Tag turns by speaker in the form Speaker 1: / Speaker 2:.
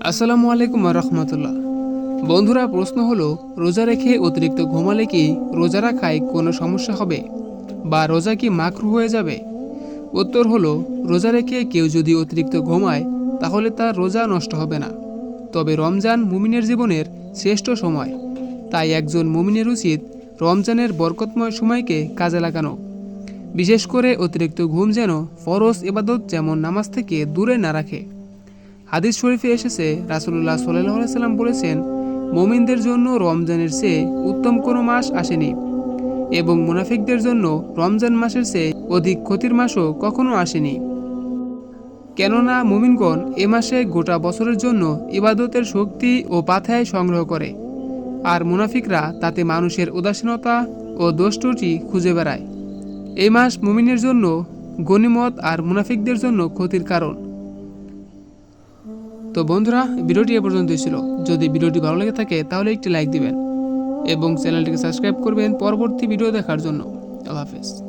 Speaker 1: আসসালামু আলাইকুম রহমতুল্লাহ। বন্ধুরা, প্রশ্ন হলো, রোজা রেখে অতিরিক্ত ঘুমালে কি রোজা রাখায় কোনো সমস্যা হবে? বা রোজা কি মাকরু হয়ে যাবে? উত্তর হলো, রোজা রেখে কেউ যদি অতিরিক্ত ঘুমায়, তাহলে তার রোজা নষ্ট হবে না। তবে রমজান মুমিনের জীবনের শ্রেষ্ঠ সময়। তাই একজন মুমিনের উচিত রমজানের বরকতময় সময়কে কাজে লাগানো। বিশেষ করে অতিরিক্ত ঘুম যেন ফরজ এবাদত যেমন নামাজ থেকে দূরে না রাখে। হাদিস শরীফে এসেছে রাসুল্লাহ সাল্লাহ সাল্লাম বলেছেন, মোমিনদের জন্য রমজানের চেয়ে উত্তম কোনো মাস আসেনি এবং মুনাফিকদের জন্য রমজান মাসের চেয়ে অধিক ক্ষতির মাসও কখনো আসেনি। কেননা মুমিনগণ এ মাসে গোটা বছরের জন্য ইবাদতের শক্তি ও পাথায় সংগ্রহ করে, আর মুনাফিকরা তাতে মানুষের উদাসীনতা ও দোষ ত্রুটি খুঁজে বেড়ায়। এই মাস মুমিনের জন্য গনিমত আর মুনাফিকদের জন্য ক্ষতির কারণ। তো বন্ধুরা, ভিডিওটি এ পর্যন্তই ছিল। যদি ভিডিওটি ভালো লেগে থাকে, তাহলে একটি লাইক দিবেন এবং চ্যানেলটিকে সাবস্ক্রাইব করবেন পরবর্তী ভিডিও দেখার জন্য। আল্লাহ হাফেজ।